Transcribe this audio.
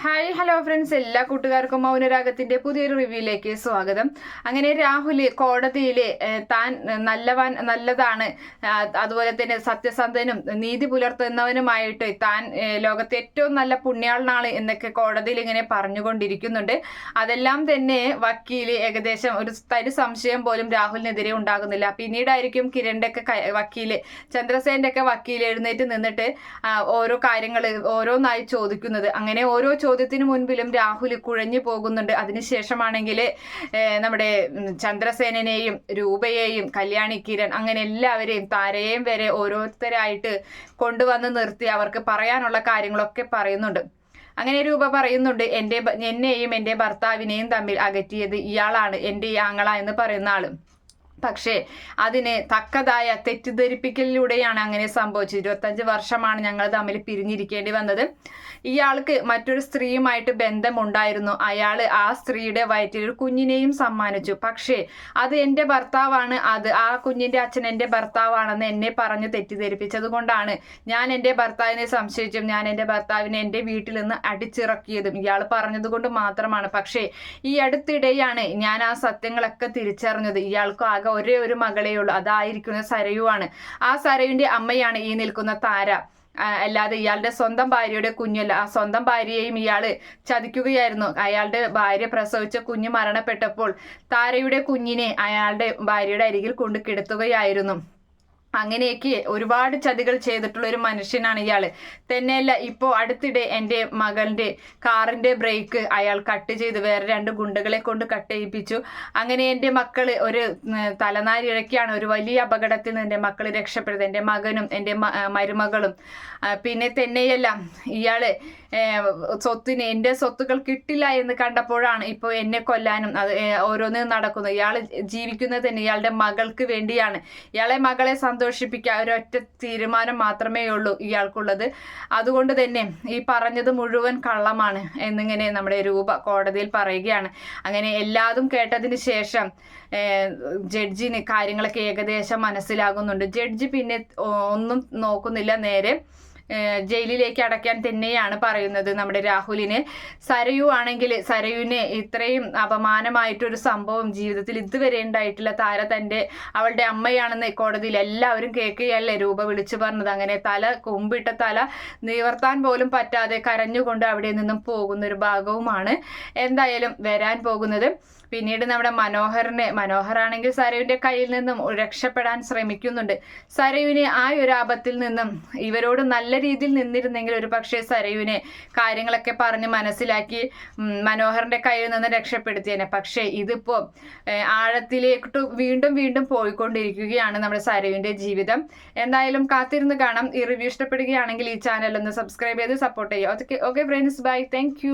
Hi hello friends എല്ലാ കൂട്ടുകാർക്കും മൗനരാഗത്തിന്റെ പുതിയൊരു റിവ്യൂയിലേക്ക് സ്വാഗതം. അങ്ങനെ രാഹുൽ കോടതിയിൽ താൻ നല്ലവൻ നല്ലതാണ് അതുപോലെ തന്നെ സത്യസന്ധനും നീതി പുലർത്തുന്നവനുമായിട്ട് താൻ ലോകത്തെ ഏറ്റവും നല്ല പുണ്യാളനാണ് എന്നൊക്കെ കോടതിയിൽ ഇങ്ങനെ പറഞ്ഞുകൊണ്ടിരിക്കുന്നുണ്ട്. അതെല്ലാം തന്നെ വക്കീൽ ഏകദേശം ഒരു തരി സംശയം പോലും രാഹുലിനെതിരെ ഉണ്ടാകുന്നില്ല. പിന്നീടായിരിക്കും കിരണിന്റെ ഒക്കെ വക്കീൽ ചന്ദ്രസേന്റെ ഒക്കെ വക്കീൽ എഴുന്നേറ്റ് നിന്നിട്ട് ഓരോ കാര്യങ്ങൾ ഓരോന്നായി ചോദിക്കുന്നത്. അങ്ങനെ ഓരോ ചോദ്യത്തിന് മുൻപിലും രാഹുൽ കുഴഞ്ഞു പോകുന്നുണ്ട്. അതിനുശേഷമാണെങ്കിൽ നമ്മുടെ ചന്ദ്രസേനനെയും രൂപയെയും കല്യാണി കിരൺ അങ്ങനെ എല്ലാവരെയും താരയെയും വരെ ഓരോരുത്തരായിട്ട് കൊണ്ടുവന്ന് നിർത്തി അവർക്ക് പറയാനുള്ള കാര്യങ്ങളൊക്കെ പറയുന്നുണ്ട്. അങ്ങനെ രൂപ പറയുന്നുണ്ട് എന്റെ എന്നെയും എന്റെ ഭർത്താവിനെയും തമ്മിൽ അകറ്റിയത് ഇയാളാണ് എന്റെ ഈ ആങ്ങള എന്ന് പറയുന്ന ആൾ. പക്ഷേ അതിനെ തക്കതായ തെറ്റിദ്ധരിപ്പിക്കലിലൂടെയാണ് അങ്ങനെ സംഭവിച്ചത്. ഇരുപത്തഞ്ച് വർഷമാണ് ഞങ്ങൾ തമ്മിൽ പിരിഞ്ഞിരിക്കേണ്ടി വന്നത്. ഇയാൾക്ക് മറ്റൊരു സ്ത്രീയുമായിട്ട് ബന്ധമുണ്ടായിരുന്നു. അയാൾ ആ സ്ത്രീയുടെ വയറ്റിൽ ഒരു കുഞ്ഞിനെയും സമ്മാനിച്ചു. പക്ഷേ അത് എന്റെ ഭർത്താവാണ്. അത് ആ കുഞ്ഞിന്റെ അച്ഛൻ എന്റെ ഭർത്താവാണെന്ന് എന്നെ പറഞ്ഞ് തെറ്റിദ്ധരിപ്പിച്ചത് കൊണ്ടാണ് ഞാൻ എന്റെ ഭർത്താവിനെ സംശയിച്ചും ഞാൻ എന്റെ ഭർത്താവിനെ എന്റെ വീട്ടിൽ നിന്ന് അടിച്ചിറക്കിയതും ഇയാൾ പറഞ്ഞതുകൊണ്ട് മാത്രമാണ്. പക്ഷേ ഈ അടുത്തിടെയാണ് ഞാൻ ആ സത്യങ്ങളൊക്കെ തിരിച്ചറിഞ്ഞത്. ഇയാൾക്ക് ആകെ ഒരേ ഒരു മകളേ ഉള്ളൂ. അതായിരിക്കുന്ന സരയുവാണ്. ആ സരയുവിന്റെ അമ്മയാണ് ഈ നിൽക്കുന്ന താര. അല്ലാതെ ഇയാളുടെ സ്വന്തം ഭാര്യയുടെ കുഞ്ഞല്ല. ആ സ്വന്തം ഭാര്യയെയും ഇയാൾ ചതിക്കുകയായിരുന്നു. അയാളുടെ ഭാര്യ പ്രസവിച്ച കുഞ്ഞ് മരണപ്പെട്ടപ്പോൾ താരയുടെ കുഞ്ഞിനെ അയാളുടെ ഭാര്യയുടെ അരികിൽ കൊണ്ട് കിടത്തുകയായിരുന്നു. അങ്ങനെയൊക്കെ ഒരുപാട് ചതികൾ ചെയ്തിട്ടുള്ള ഒരു മനുഷ്യനാണ് ഇയാൾ തന്നെയല്ല ഇപ്പോൾ അടുത്തിടെ എന്റെ മകളുടെ കാറിന്റെ ബ്രേക്ക് അയാൾ കട്ട് ചെയ്ത് വേറെ രണ്ട് ഗുണ്ടകളെ കൊണ്ട് കട്ട് ചെയ്യിപ്പിച്ചു. അങ്ങനെ എന്റെ മക്കൾ ഒരു തലനാരി ഇഴക്കിയാണ്. ഒരു വലിയ അപകടത്തിൽ നിന്ന് എന്റെ മക്കൾ രക്ഷപ്പെടുന്നത്. എന്റെ മകനും എന്റെ മരുമകളും. പിന്നെ തന്നെയല്ല ഇയാൾ സ്വത്തിന് എന്റെ സ്വത്തുക്കൾ കിട്ടില്ല എന്ന് കണ്ടപ്പോഴാണ് ഇപ്പോൾ എന്നെ കൊല്ലാനും അത് ഓരോന്നും നടക്കുന്നത്. ഇയാൾ ജീവിക്കുന്നത് തന്നെ ഇയാളുടെ മകൾക്ക് വേണ്ടിയാണ്. ഇയാളെ മകളെ സന്തോഷിപ്പിക്കുക ഒരൊറ്റ തീരുമാനം മാത്രമേ ഉള്ളൂ ഇയാൾക്കുള്ളത്. അതുകൊണ്ട് തന്നെ ഈ പറഞ്ഞത് മുഴുവൻ കള്ളമാണ് എന്നിങ്ങനെ നമ്മുടെ രൂപ കോടതിയിൽ പറയുകയാണ്. അങ്ങനെ എല്ലാതും കേട്ടതിന് ശേഷം ജഡ്ജിന് കാര്യങ്ങളൊക്കെ ഏകദേശം മനസ്സിലാകുന്നുണ്ട്. ജഡ്ജി പിന്നെ ഒന്നും നോക്കുന്നില്ല നേരെ. ജയിലിലേക്ക് അടയ്ക്കാൻ തന്നെയാണ് പറയുന്നത് നമ്മുടെ രാഹുലിന്. സരയു ആണെങ്കിൽ സരയുവിന് ഇത്രയും അപമാനമായിട്ടൊരു സംഭവം ജീവിതത്തിൽ ഇതുവരെ ഉണ്ടായിട്ടില്ല. താര തന്റെ അവളുടെ അമ്മയാണെന്ന് കോടതിയിൽ എല്ലാവരും കേൾക്കുകയല്ലേ? രൂപ വിളിച്ചു പറഞ്ഞത്. അങ്ങനെ തല കൊമ്പിട്ട തല നിവർത്താൻ പോലും പറ്റാതെ കരഞ്ഞുകൊണ്ട് അവിടെ നിന്നും പോകുന്ന ഒരു ഭാഗവുമാണ് എന്തായാലും വരാൻ പോകുന്നത്. പിന്നീട് നമ്മുടെ മനോഹറിനെ മനോഹറാണെങ്കിൽ സരയുവിന്റെ കയ്യിൽ നിന്നും രക്ഷപ്പെടാൻ ശ്രമിക്കുന്നുണ്ട്. സരയുവിനെ ആ ഒരു ആപത്തിൽ നിന്നും ഇവരോട് നല്ല രീതിയിൽ നിന്നിരുന്നെങ്കിൽ ഒരു പക്ഷേ സരയുവിനെ കാര്യങ്ങളൊക്കെ പറഞ്ഞ് മനസ്സിലാക്കി മനോഹറിന്റെ കയ്യിൽ നിന്ന് രക്ഷപ്പെടുത്തിയേനെ. പക്ഷേ ഇതിപ്പോ ആഴത്തിലേക്കിട്ട് ആഴത്തിലേക്ക് വീണ്ടും വീണ്ടും പോയിക്കൊണ്ടിരിക്കുകയാണ് നമ്മുടെ സരയുവിന്റെ ജീവിതം. എന്തായാലും കാത്തിരുന്ന് കാണാം. ഈ റിവ്യൂ ഇഷ്ടപ്പെടുകയാണെങ്കിൽ ഈ ചാനൽ ഒന്ന് സബ്സ്ക്രൈബ് ചെയ്ത് സപ്പോർട്ട് ചെയ്യുക okay okay friends bye thank